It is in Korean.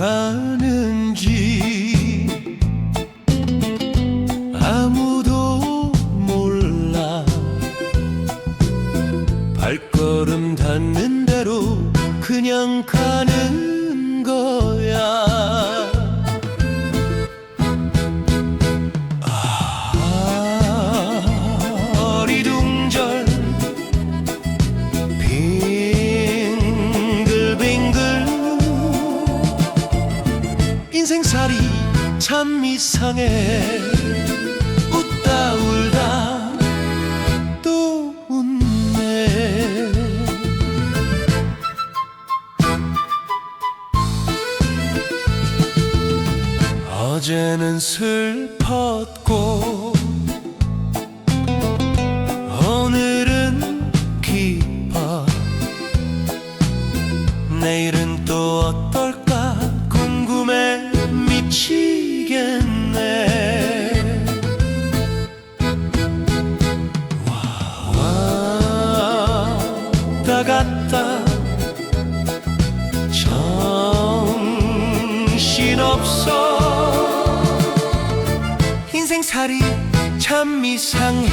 가는지 아무도 몰라. 발걸음 닿는 대로 그냥 가는 참 이상해. 웃다 울다 또 웃네. 어제는 슬펐고 오늘은 기뻐 내일은 또 궁금해 미치겠네. 왔다 갔다. 정신없어. 인생살이 참 이상해